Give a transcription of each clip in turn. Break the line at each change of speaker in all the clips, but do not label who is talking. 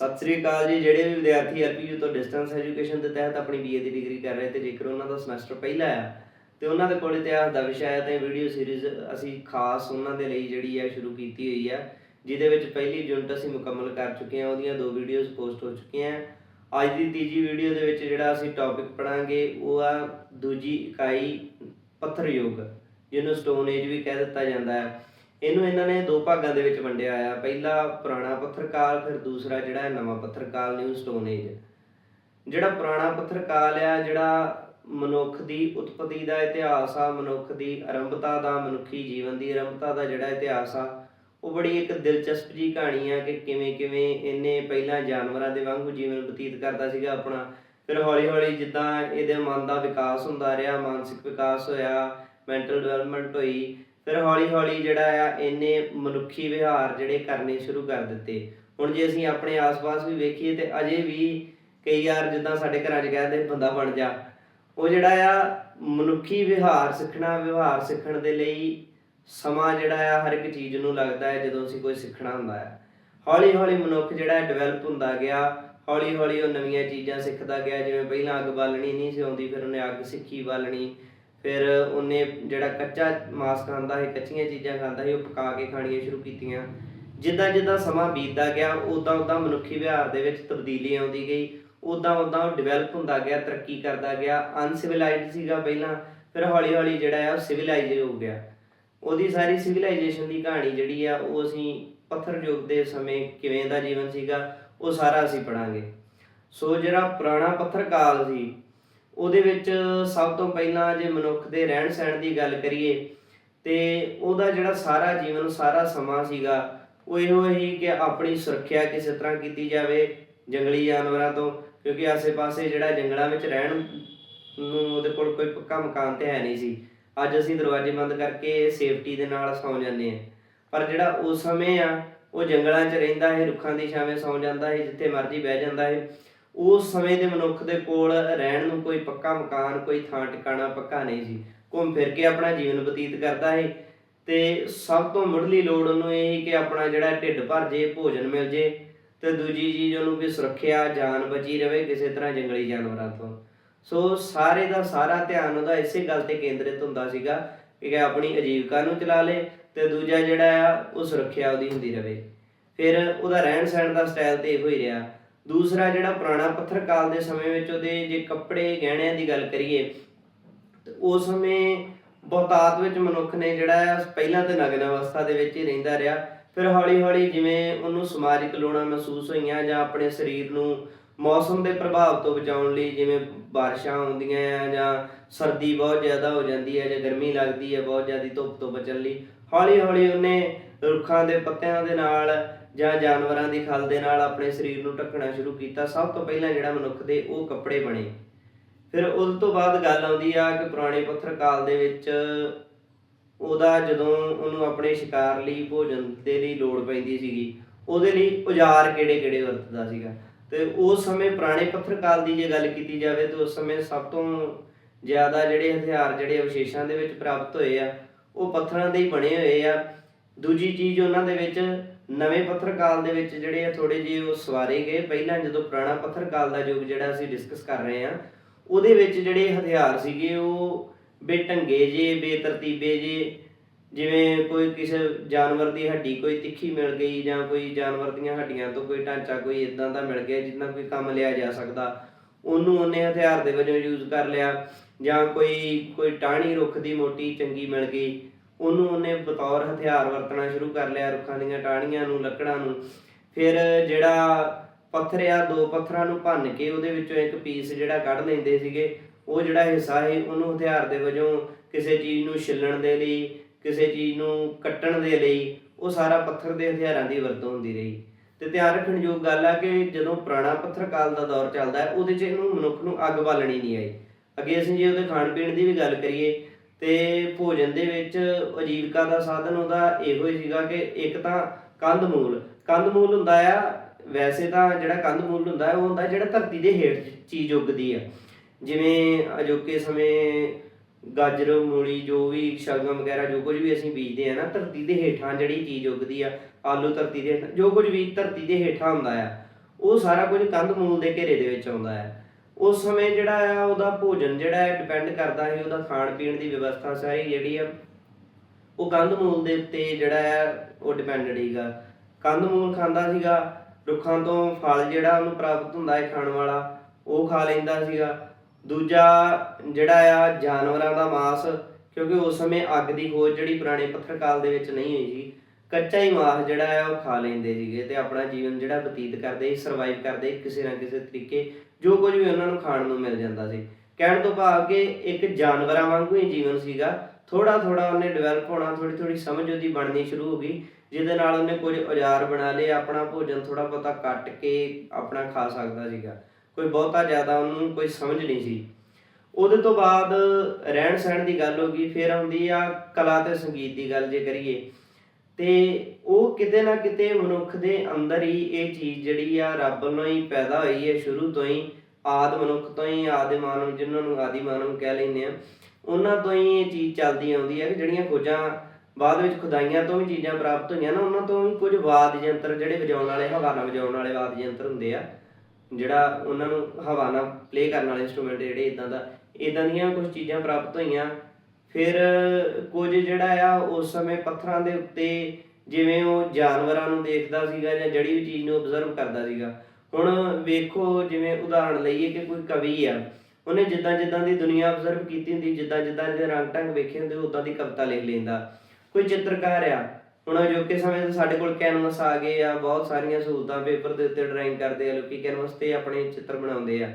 ਸਤਿ ਸ੍ਰੀ ਅਕਾਲ ਜੀ, ਜਿਹੜੇ ਵੀ ਵਿਦਿਆਰਥੀ ਐਲਪੀਯੂ ਤੋਂ ਡਿਸਟੈਂਸ ਐਜੂਕੇਸ਼ਨ ਦੇ ਤਹਿਤ ਆਪਣੀ ਬੀਏ ਦੀ ਡਿਗਰੀ ਕਰ ਰਹੇ ਤੇ ਜੇਕਰ ਉਹਨਾਂ ਦਾ ਸਮੈਸਟਰ ਪਹਿਲਾ ਆ, ਤੇ ਉਹਨਾਂ ਦੇ ਕੋਲ ਇਤਿਹਾਸ ਦਾ ਵਿਸ਼ਾ ਹੈ ਤੇ ਵੀਡੀਓ ਸੀਰੀਜ਼ ਅਸੀਂ ਖਾਸ ਉਹਨਾਂ ਦੇ ਲਈ ਜਿਹੜੀ ਹੈ ਸ਼ੁਰੂ ਕੀਤੀ ਹੋਈ ਹੈ ਜਿਹਦੇ ਵਿੱਚ ਪਹਿਲੀ ਯੂਨਿਟ ਅਸੀਂ ਮੁਕੰਮਲ ਕਰ ਚੁੱਕੇ ਹਾਂ ਉਹਦੀਆਂ ਦੋ ਵੀਡੀਓਜ਼ ਪੋਸਟ ਹੋ ਚੁੱਕੀਆਂ ਅੱਜ ਦੀ ਤੀਜੀ ਵੀਡੀਓ ਦੇ ਵਿੱਚ ਜਿਹੜਾ ਅਸੀਂ ਟੌਪਿਕ ਪੜਾਂਗੇ, ਉਹ ਆ ਦੂਜੀ ਇਕਾਈ ਪੱਥਰ ਯੁੱਗ ਜਿਹਨੂੰ ਸਟੋਨ ਏਜ ਵੀ ਕਹਿ ਦਿੱਤਾ ਜਾਂਦਾ ਹੈ ਇਹਨੂੰ ਇਹਨਾਂ ਨੇ ਦੋ ਭਾਗਾਂ ਦੇ ਵਿੱਚ ਵੰਡਿਆ ਆ। ਪਹਿਲਾ ਪੁਰਾਣਾ ਪੱਥਰਕਾਲ, ਫਿਰ ਦੂਸਰਾ ਜਿਹੜਾ ਹੈ ਨਵਾਂ ਪੱਥਰ ਨਿਊ ਸਟੋਨ ਏਜ ਜਿਹੜਾ ਪੁਰਾਣਾ ਪੱਥਰ ਆ, ਜਿਹੜਾ ਮਨੁੱਖ ਦੀ ਉਤਪਤੀ ਦਾ ਇਤਿਹਾਸ ਆ, ਮਨੁੱਖ ਦੀ ਆਰੰਭਤਾ ਦਾ, ਮਨੁੱਖੀ ਜੀਵਨ ਦੀ ਆਰੰਭਤਾ ਦਾ ਜਿਹੜਾ ਇਤਿਹਾਸ ਆ, ਉਹ ਬੜੀ ਇੱਕ ਦਿਲਚਸਪ ਜੀ ਕਹਾਣੀ ਆ ਕਿ ਕਿਵੇਂ ਕਿਵੇਂ ਇਹਨੇ ਪਹਿਲਾਂ ਜਾਨਵਰਾਂ ਦੇ ਵਾਂਗੂ ਜੀਵਨ ਬਤੀਤ ਕਰਦਾ ਸੀਗਾ ਆਪਣਾ। ਫਿਰ ਹੌਲੀ ਹੌਲੀ ਜਿੱਦਾਂ ਇਹਦੇ ਮਨ ਦਾ ਵਿਕਾਸ ਹੁੰਦਾ ਰਿਹਾ, ਮਾਨਸਿਕ ਵਿਕਾਸ ਹੋਇਆ ਮੈਂਟਲ ਡਿਵੈਲਪਮੈਂਟ ਹੋਈ ਫਿਰ ਹੌਲੀ ਹੌਲੀ ਜਿਹੜਾ ਆ ਇਹਨੇ ਮਨੁੱਖੀ ਵਿਹਾਰ ਜਿਹੜੇ ਕਰਨੇ ਸ਼ੁਰੂ ਕਰ ਦਿੱਤੇ। ਹੁਣ ਜੇ ਅਸੀਂ ਆਪਣੇ ਆਸ-ਪਾਸ ਵੀ ਵੇਖੀਏ ਤੇ ਅਜੇ ਵੀ ਕਈ ਯਾਰ ਜਿੱਦਾਂ ਸਾਡੇ ਘਰਾਂ 'ਚ ਕਹਿੰਦੇ ਬੰਦਾ ਬਣ ਜਾ। ਉਹ ਜਿਹੜਾ ਆ, ਮਨੁੱਖੀ ਵਿਹਾਰ, ਸਿੱਖਣਾ ਵਿਵਹਾਰ ਸਿੱਖਣ ਦੇ ਲਈ ਸਮਾਂ ਜਿਹੜਾ ਆ, ਹਰ ਇੱਕ ਚੀਜ਼ ਨੂੰ ਲੱਗਦਾ ਹੈ ਜਦੋਂ ਅਸੀਂ ਕੋਈ ਸਿੱਖਣਾ ਹੁੰਦਾ ਹੈ। ਹੌਲੀ ਹੌਲੀ ਮਨੁੱਖ ਜਿਹੜਾ ਡਿਵੈਲਪ ਹੁੰਦਾ ਗਿਆ ਹੌਲੀ ਹੌਲੀ ਉਹ ਨਵੀਆਂ ਚੀਜ਼ਾਂ ਸਿੱਖਦਾ ਗਿਆ, ਜਿਵੇਂ ਪਹਿਲਾਂ ਅੱਗ ਬਾਲਣੀ ਨਹੀਂ ਸੀ ਆਉਂਦੀ, ਫਿਰ ਉਹਨੇ ਅੱਗ ਸਿੱਖੀ, ਬਾਲਣੀ। ਫਿਰ ਉਹਨੇ ਜਿਹੜਾ ਕੱਚਾ ਮਾਸ ਖਾਂਦਾ ਸੀ, ਕੱਚੀਆਂ ਚੀਜ਼ਾਂ ਖਾਂਦਾ ਸੀ, ਉਹ ਪਕਾ ਕੇ ਖਾਣੀਆਂ ਸ਼ੁਰੂ ਕੀਤੀਆਂ। ਜਿੱਦਾਂ ਜਿੱਦਾਂ ਸਮਾਂ ਬੀਤਦਾ ਗਿਆ ਉਦਾਂ ਉਦਾਂ ਮਨੁੱਖੀ ਵਿਹਾਰ ਦੇ ਵਿੱਚ ਤਬਦੀਲੀ ਆਉਂਦੀ ਗਈ। ਉਦਾਂ ਉਦਾਂ ਉਹ ਡਿਵੈਲਪ ਹੁੰਦਾ ਗਿਆ, ਤਰੱਕੀ ਕਰਦਾ ਗਿਆ। ਅਨਸਿਵਲਾਈਜ਼ਡ ਸੀਗਾ ਪਹਿਲਾਂ, ਫਿਰ ਹੌਲੀ ਹੌਲੀ ਜਿਹੜਾ ਆ, ਉਹ ਸਿਵਲਾਈਜ਼ ਹੋ ਗਿਆ। ਉਹਦੀ ਸਾਰੀ ਸਿਵਲਾਈਜੇਸ਼ਨ ਦੀ ਕਹਾਣੀ ਜਿਹੜੀ ਆ, ਉਹ ਅਸੀਂ ਪੱਥਰ ਯੁੱਗ ਦੇ ਸਮੇਂ ਕਿਵੇਂ ਦਾ ਜੀਵਨ ਸੀਗਾ, ਉਹ ਸਾਰਾ ਅਸੀਂ ਪੜਾਂਗੇ ਸੋ ਜਿਹੜਾ ਪੁਰਾਣਾ ਪੱਥਰ ਕਾਲ ਸੀ ਉਹਦੇ ਵਿੱਚ ਸਭ ਤੋਂ ਪਹਿਲਾਂ ਜੇ ਮਨੁੱਖ ਦੇ ਰਹਿਣ ਸਹਿਣ ਦੀ ਗੱਲ ਕਰੀਏ, ਤੇ ਉਹਦਾ ਜਿਹੜਾ ਸਾਰਾ ਜੀਵਨ, ਸਾਰਾ ਸਮਾਂ ਸੀਗਾ, ਉਹ ਇਹੋ ਹੀ ਕਿ ਆਪਣੀ ਸੁਰੱਖਿਆ ਕਿਸੇ ਤਰ੍ਹਾਂ ਕੀਤੀ ਜਾਵੇ ਜੰਗਲੀ ਜਾਨਵਰਾਂ ਤੋਂ, ਕਿਉਂਕਿ ਆਸੇ-ਪਾਸੇ ਜਿਹੜਾ ਜੰਗਲਾਂ ਵਿੱਚ ਰਹਿਣ ਨੂੰ ਉਹਦੇ ਕੋਲ ਕੋਈ ਪੱਕਾ ਮਕਾਨ ਤੇ ਹੈ ਨਹੀਂ ਸੀ। ਅੱਜ ਅਸੀਂ ਦਰਵਾਜ਼ੇ ਬੰਦ ਕਰਕੇ ਸੇਫਟੀ ਦੇ ਨਾਲ ਸੌਂ ਜਾਂਦੇ ਆ ਪਰ ਜਿਹੜਾ ਉਸ ਸਮੇਂ ਆ, ਉਹ ਜੰਗਲਾਂ 'ਚ ਰਹਿੰਦਾ ਹੈ ਰੁੱਖਾਂ ਦੀ ਛਾਵੇਂ ਸੌਂ ਜਾਂਦਾ ਹੈ ਜਿੱਥੇ ਮਰਜ਼ੀ ਬਹਿ ਜਾਂਦਾ ਹੈ ਉਸ ਸਮੇਂ ਦੇ ਮਨੁੱਖ ਦੇ ਕੋਲ ਰਹਿਣ ਨੂੰ ਕੋਈ ਪੱਕਾ ਮਕਾਨ, ਕੋਈ ਥਾਂ ਟਿਕਾਣਾ ਪੱਕਾ ਨਹੀਂ ਸੀ। ਘੁੰਮ ਫਿਰ ਕੇ ਆਪਣਾ ਜੀਵਨ ਬਤੀਤ ਕਰਦਾ ਹੈ ਤੇ ਸਭ ਤੋਂ ਮੁੱਢਲੀ ਲੋੜ ਉਹਨੂੰ ਇਹ ਹੀ ਕਿ ਆਪਣਾ ਜਿਹੜਾ ਢਿੱਡ ਭਰ ਜੇ, ਭੋਜਨ ਮਿਲ ਜੇ ਤੇ ਦੂਜੀ ਚੀਜ਼ ਉਹਨੂੰ ਵੀ ਸੁਰੱਖਿਆ, ਜਾਨ ਬਚੀ ਰਵੇ ਕਿਸੇ ਤਰ੍ਹਾਂ ਜੰਗਲੀ ਜਾਨਵਰਾਂ ਤੋਂ। ਸੋ ਸਾਰੇ ਦਾ ਸਾਰਾ ਧਿਆਨ ਉਹਦਾ ਇਸੇ ਗੱਲ ਤੇ ਕੇਂਦਰਿਤ ਹੁੰਦਾ ਸੀਗਾ ਕਿ ਆਪਣੀ ਆਜੀਵਕਾ ਨੂੰ ਚਲਾ ਲੇ ਤੇ ਦੂਜਾ ਜਿਹੜਾ ਆ, ਉਹ ਸੁਰੱਖਿਆ ਉਹਦੀ ਹੁੰਦੀ ਰਵੇ। ਫਿਰ ਉਹਦਾ ਰਹਿਣ ਸਹਿਣ ਦਾ ਸਟਾਈਲ ਤੇ ਇਹੋ ਹੀ ਰਿਹਾ। ਦੂਸਰਾ ਜਿਹੜਾ ਪੁਰਾਣਾ ਪੱਥਰ ਕਾਲ ਦੇ ਸਮੇਂ ਵਿੱਚ ਉਹਦੇ ਜੇ ਕੱਪੜੇ ਗਹਿਣਿਆਂ ਦੀ ਗੱਲ ਕਰੀਏ ਉਸ ਸਮੇਂ ਬਹੁਤਾਤ ਵਿੱਚ ਮਨੁੱਖ ਨੇ ਜਿਹੜਾ ਪਹਿਲਾਂ ਤੇ ਨਗਨ ਅਵਸਥਾ ਦੇ ਵਿੱਚ ਹੀ ਰਹਿੰਦਾ ਰਿਹਾ। ਫਿਰ ਹੌਲੀ ਹੌਲੀ ਜਿਵੇਂ ਉਹਨੂੰ ਸਮਾਜਿਕ ਲੋੜਾਂ ਮਹਿਸੂਸ ਹੋਈਆਂ ਜਾਂ ਆਪਣੇ ਸਰੀਰ ਨੂੰ ਮੌਸਮ ਦੇ ਪ੍ਰਭਾਵ ਤੋਂ ਬਚਾਉਣ ਲਈ ਜਿਵੇਂ ਬਾਰਿਸ਼ਾਂ ਆਉਂਦੀਆਂ ਆ ਜਾਂ ਸਰਦੀ ਬਹੁਤ ਜ਼ਿਆਦਾ ਹੋ ਜਾਂਦੀ ਹੈ ਜਾਂ ਗਰਮੀ ਲੱਗਦੀ ਹੈ ਬਹੁਤ ਜ਼ਿਆਦਾ ਧੁੱਪ ਤੋਂ ਬਚਣ ਲਈ ਹੌਲੀ ਹੌਲੀ ਉਹਨੇ ਰੁੱਖਾਂ ਦੇ ਪੱਤਿਆਂ ਦੇ ਨਾਲ ਜਾਂ ਜਾਨਵਰਾਂ ਦੀ ਖਲ ਦੇ ਨਾਲ ਆਪਣੇ ਸਰੀਰ ਨੂੰ ਢੱਕਣਾ ਸ਼ੁਰੂ ਕੀਤਾ, ਸਭ ਤੋਂ ਪਹਿਲਾਂ ਜਿਹੜਾ ਮਨੁੱਖ ਦੇ ਉਹ ਕੱਪੜੇ ਬਣੇ। ਫਿਰ ਉਸ ਤੋਂ ਬਾਅਦ ਗੱਲ ਆਉਂਦੀ ਆ ਕਿ ਪੁਰਾਣੇ ਪੱਥਰ ਕਾਲ ਦੇ ਵਿੱਚ ਉਹਦਾ ਜਦੋਂ ਉਹਨੂੰ ਆਪਣੇ ਸ਼ਿਕਾਰ ਲਈ, ਭੋਜਨ ਦੇ ਲਈ ਲੋੜ ਪੈਂਦੀ ਸੀਗੀ, ਉਹਦੇ ਲਈ ਔਜ਼ਾਰ ਕਿਹੜੇ-ਕਿਹੜੇ ਵਰਤਦਾ ਸੀਗਾ। ਤੇ ਉਸ ਸਮੇਂ ਪੁਰਾਣੇ ਪੱਥਰ ਕਾਲ ਦੀ ਜੇ ਗੱਲ ਕੀਤੀ ਜਾਵੇ ਤਾਂ ਉਸ ਸਮੇਂ ਸਭ ਤੋਂ ਜ਼ਿਆਦਾ ਜਿਹੜੇ ਹਥਿਆਰ, ਜਿਹੜੇ ਅਵਸ਼ੇਸ਼ਾਂ ਦੇ ਵਿੱਚ ਪ੍ਰਾਪਤ ਹੋਏ ਆ, ਉਹ ਪੱਥਰਾਂ ਦੇ ਹੀ ਬਣੇ ਹੋਏ ਆ। ਦੂਜੀ ਚੀਜ਼ ਉਹਨਾਂ ਦੇ ਵਿੱਚ ਨਵੇਂ ਪੱਥਰ ਕਾਲ ਦੇ ਵਿੱਚ ਜਿਹੜੇ ਆ ਥੋੜੇ ਜਿਹੇ ਉਹ ਸਵਾਰੇ ਗਏ। ਪਹਿਲਾਂ ਜਦੋਂ ਪੁਰਾਣਾ ਪੱਥਰ ਕਾਲ ਦਾ ਯੁੱਗ ਜਿਹੜਾ ਅਸੀਂ ਡਿਸਕਸ ਕਰ ਰਹੇ ਆ ਉਹਦੇ ਵਿੱਚ ਜਿਹੜੇ ਹਥਿਆਰ ਸੀਗੇ ਉਹ ਬੇਢੰਗੇ ਜੇ, ਬੇਤਰਤੀਬੇ ਜੇ, ਜਿਵੇਂ ਕੋਈ ਕਿਸੇ ਜਾਨਵਰ ਦੀ ਹੱਡੀ ਕੋਈ ਤਿੱਖੀ ਮਿਲ ਗਈ ਜਾਂ ਕੋਈ ਜਾਨਵਰ ਦੀਆਂ ਹੱਡੀਆਂ ਤੋਂ ਕੋਈ ਢਾਂਚਾ ਕੋਈ ਇਦਾਂ ਦਾ ਮਿਲ ਗਿਆ ਜਿੰਨਾ ਕੋਈ ਕੰਮ ਲਿਆ ਜਾ ਸਕਦਾ, ਉਹਨੂੰ ਉਹਨੇ ਹਥਿਆਰ ਦੇ ਵਜੋਂ ਯੂਜ਼ ਕਰ ਲਿਆ ਜਾਂ ਕੋਈ ਕੋਈ ਟਾਹਣੀ ਰੁੱਖ ਦੀ ਮੋਟੀ ਚੰਗੀ ਮਿਲ ਗਈ। ਉਹਨੂੰ ਉਹਨੇ ਬਤੌਰ ਹਥਿਆਰ ਵਰਤਣਾ ਸ਼ੁਰੂ ਕਰ ਲਿਆ, ਰੁੱਖਾਂ ਦੀਆਂ ਟਾਹਣੀਆਂ ਨੂੰ, ਲੱਕੜਾਂ ਨੂੰ। ਫਿਰ ਜਿਹੜਾ ਪੱਥਰ ਆ, ਦੋ ਪੱਥਰਾਂ ਨੂੰ ਭੰਨ ਕੇ ਉਹਦੇ ਵਿੱਚੋਂ ਇੱਕ ਪੀਸ ਜਿਹੜਾ ਕੱਢ ਲੈਂਦੇ ਸੀਗੇ, ਉਹ ਜਿਹੜਾ ਹਿੱਸਾ ਹੈ ਉਹਨੂੰ ਹਥਿਆਰ ਦੇ ਵਜੋਂ ਕਿਸੇ ਚੀਜ਼ ਨੂੰ ਛਿੱਲਣ ਦੇ ਲਈ, ਕਿਸੇ ਚੀਜ਼ ਨੂੰ ਕੱਟਣ ਦੇ ਲਈ, ਉਹ ਸਾਰਾ ਪੱਥਰ ਦੇ ਹਥਿਆਰਾਂ ਦੀ ਵਰਤੋਂ ਹੁੰਦੀ ਰਹੀ। ਤੇ ਧਿਆਨ ਰੱਖਣ ਯੋਗ ਗੱਲ ਆ ਕਿ ਜਦੋਂ ਪੁਰਾਣਾ ਪੱਥਰ ਕਾਲ ਦਾ ਦੌਰ ਚੱਲਦਾ ਹੈ ਉਹਦੇ 'ਚ ਇਹਨੂੰ ਮਨੁੱਖ ਨੂੰ ਅੱਗ ਬਾਲਣੀ ਨਹੀਂ ਆਈ। ਅੱਗੇ ਅਸੀਂ ਜੇ ਉਹਦੇ ਖਾਣ ਪੀਣ ਦੀ ਵੀ ਗੱਲ ਕਰੀਏ ਤੇ ਭੋਜਨ ਦੇ ਵਿੱਚ ਆਜੀਵਿਕਾ ਦਾ ਸਾਧਨ ਉਹਦਾ ਇਹੋ ਹੀ ਸੀਗਾ ਕਿ ਇੱਕ ਤਾਂ ਕੰਦ ਮੂਲ ਕੰਦ ਮੂਲ ਹੁੰਦਾ ਆ, ਵੈਸੇ ਤਾਂ ਜਿਹੜਾ ਕੰਦ ਮੂਲ ਹੁੰਦਾ ਹੈ ਉਹ ਹੁੰਦਾ ਜਿਹੜਾ ਧਰਤੀ ਦੇ ਹੇਠ ਚੀਜ਼ ਉੱਗਦੀ ਆ। ਜਿਵੇਂ ਅਜੋਕੇ ਸਮੇਂ ਗਾਜਰ, ਮੂਲੀ, ਜੋ ਵੀ ਸ਼ਲਗਮ ਵਗੈਰਾ, ਜੋ ਕੁਝ ਵੀ ਅਸੀਂ ਬੀਜਦੇ ਆ ਨਾ, ਧਰਤੀ ਦੇ ਹੇਠਾਂ ਜਿਹੜੀ ਚੀਜ਼ ਉੱਗਦੀ ਆ, ਆਲੂ ਧਰਤੀ ਦੇ ਹੇਠਾਂ, ਜੋ ਕੁਝ ਵੀ ਧਰਤੀ ਦੇ ਹੇਠਾਂ ਹੁੰਦਾ ਆ, ਉਹ ਸਾਰਾ ਕੁਝ ਕੰਧ ਮੂਲ ਦੇ ਘੇਰੇ ਦੇ ਵਿੱਚ ਆਉਂਦਾ ਹੈ ਉਸ ਸਮੇਂ ਜਿਹੜਾ ਆ, ਉਹਦਾ ਭੋਜਨ ਜਿਹੜਾ ਹੈ ਡਿਪੈਂਡ ਕਰਦਾ ਹੈ ਉਹਦਾ ਖਾਣ ਪੀਣ ਦੀ ਵਿਵਸਥਾ ਸਾਰੀ ਜਿਹੜੀ ਆ। ਉਹ ਕੰਧ ਮੂਲ ਦੇ ਉੱਤੇ ਜਿਹੜਾ ਹੈ ਉਹ ਡਿਪੈਂਡਡ ਹੈਗਾ ਕੰਧ ਮੂਲ ਖਾਂਦਾ ਸੀਗਾ, ਰੁੱਖਾਂ ਤੋਂ ਫਲ ਜਿਹੜਾ ਉਹਨੂੰ ਪ੍ਰਾਪਤ ਹੁੰਦਾ ਹੈ ਖਾਣ ਵਾਲਾ, ਉਹ ਖਾ ਲੈਂਦਾ ਸੀਗਾ। ਦੂਜਾ ਜਿਹੜਾ ਆ, ਜਾਨਵਰਾਂ ਦਾ ਮਾਸ, ਕਿਉਂਕਿ ਉਸ ਸਮੇਂ ਅੱਗ ਦੀ ਖੋਜ ਜਿਹੜੀ ਪੁਰਾਣੇ ਪੱਥਰ ਕਾਲ ਦੇ ਵਿੱਚ ਨਹੀਂ ਹੋਈ ਸੀ। ਕੱਚਾ ਹੀ ਮਾਸ ਜਿਹੜਾ ਆ, ਉਹ ਖਾ ਲੈਂਦੇ ਸੀਗੇ ਤੇ ਆਪਣਾ ਜੀਵਨ ਜਿਹੜਾ ਬਤੀਤ ਕਰਦੇ ਸਰਵਾਈਵ ਕਰਦੇ ਕਿਸੇ ਨਾ ਕਿਸੇ ਤਰੀਕੇ ਜੋ ਕੁਝ ਵੀ ਉਹਨਾਂ ਨੂੰ ਖਾਣ ਨੂੰ ਮਿਲ ਜਾਂਦਾ ਸੀ। ਕਹਿਣ ਤੋਂ ਭਾਵ ਕਿ ਇੱਕ ਜਾਨਵਰਾਂ ਵਾਂਗੂ ਹੀ ਜੀਵਨ ਸੀਗਾ। ਥੋੜਾ ਥੋੜਾ ਉਹਨੇ ਡਿਵੈਲਪ ਹੋਣਾ ਥੋੜੀ ਥੋੜੀ ਸਮਝ ਉਹਦੀ ਬਣਨੀ ਸ਼ੁਰੂ ਹੋ ਗਈ, ਜਿਹਦੇ ਨਾਲ ਉਹਨੇ ਕੁਝ ਔਜ਼ਾਰ ਬਣਾ ਲਏ, ਆਪਣਾ ਭੋਜਨ ਥੋੜਾ ਬਹੁਤਾ ਕੱਟ ਕੇ ਆਪਣਾ ਖਾ ਸਕਦਾ ਸੀਗਾ। ਕੋਈ ਬਹੁਤਾ ਜ਼ਿਆਦਾ ਉਹਨੂੰ ਕੋਈ ਸਮਝ ਨਹੀਂ ਸੀ। ਉਹਦੇ ਤੋਂ ਬਾਅਦ ਰਹਿਣ ਸਹਿਣ ਦੀ ਗੱਲ ਹੋ ਗਈ, ਫਿਰ ਆਉਂਦੀ ਆ ਕਲਾ ਤੇ ਸੰਗੀਤ ਦੀ ਗੱਲ ਜੇ ਕਰੀਏ। ਤੇ ਉਹ ਕਿਤੇ ਨਾ ਕਿਤੇ ਮਨੁੱਖ ਦੇ ਅੰਦਰ ਹੀ ਇਹ ਚੀਜ਼ ਜਿਹੜੀ ਆ ਰੱਬ ਨੂੰ ਹੀ ਪੈਦਾ ਹੋਈ ਹੈ, ਸ਼ੁਰੂ ਤੋਂ ਹੀ ਆਦ ਮਨੁੱਖ ਤੋਂ ਹੀ, ਆਦਿ ਮਾਨਵ ਜਿਨ੍ਹਾਂ ਨੂੰ ਆਦਿ ਮਾਨਵ ਕਹਿ ਲੈਂਦੇ ਆ ਉਹਨਾਂ ਤੋਂ ਹੀ ਇਹ ਚੀਜ਼ ਚੱਲਦੀ ਆਉਂਦੀ ਹੈ ਕਿ ਜਿਹੜੀਆਂ ਖੋਜਾਂ ਬਾਅਦ ਵਿੱਚ ਖੁਦਾਈਆਂ ਤੋਂ ਵੀ ਚੀਜ਼ਾਂ ਪ੍ਰਾਪਤ ਹੋਈਆਂ ਨਾ, ਉਹਨਾਂ ਤੋਂ ਵੀ ਕੁਝ ਵਾਦ ਯੰਤਰ ਜਿਹੜੇ ਵਜਾਉਣ ਵਾਲੇ ਹਵਾ ਨਾਲ ਵਜਾਉਣ ਵਾਲੇ ਵਾਦ ਯੰਤਰ ਹੁੰਦੇ ਆ, ਜਿਹੜਾ ਉਹਨਾਂ ਨੂੰ ਹਵਾ ਨਾਲ ਪਲੇ ਕਰਨ ਵਾਲੇ ਇਨਸਟਰੂਮੈਂਟ ਜਿਹੜੇ ਇਦਾਂ ਦਾ ਇਦਾਂ ਦੀਆਂ ਕੁਝ ਚੀਜ਼ਾਂ ਪ੍ਰਾਪਤ ਹੋਈਆਂ ਫਿਰ ਕੁਝ ਜਿਹੜਾ ਆ, ਉਸ ਸਮੇਂ ਪੱਥਰਾਂ ਦੇ ਉੱਤੇ ਜਿਵੇਂ ਉਹ ਜਾਨਵਰਾਂ ਨੂੰ ਦੇਖਦਾ ਸੀਗਾ ਜਾਂ ਜੜੀ ਵੀ ਚੀਜ਼ ਨੂੰ ਅਬਜ਼ਰਵ ਕਰਦਾ ਸੀਗਾ। ਹੁਣ ਵੇਖੋ, ਜਿਵੇਂ ਉਦਾਹਰਣ ਲਈਏ ਕਿ ਕੋਈ ਕਵੀ ਆ, ਉਹਨੇ ਜਿੱਦਾਂ ਜਿੱਦਾਂ ਦੀ ਦੁਨੀਆ ਅਬਜ਼ਰਵ ਕੀਤੀ ਹੁੰਦੀ, ਜਿੱਦਾਂ ਜਿੱਦਾਂ ਦੇ ਰੰਗ ਢੰਗ ਵੇਖੇ ਹੁੰਦੇ ਉਦਾਂ ਦੀ ਕਵਿਤਾ ਲਿਖ ਲੈਂਦਾ। ਕੋਈ ਚਿੱਤਰਕਾਰ ਆ, ਹੁਣ ਅਜੋਕੇ ਸਮੇਂ 'ਚ ਸਾਡੇ ਕੋਲ ਕੈਨਵਸ ਆ ਗਏ ਆ, ਬਹੁਤ ਸਾਰੀਆਂ ਸਹੂਲਤਾਂ ਪੇਪਰ ਦੇ ਉੱਤੇ ਡਰਾਇੰਗ ਕਰਦੇ ਆ, ਲੋਕੀ ਕੈਨਵਸ ਤੇ ਆਪਣੇ ਚਿੱਤਰ ਬਣਾਉਂਦੇ ਆ।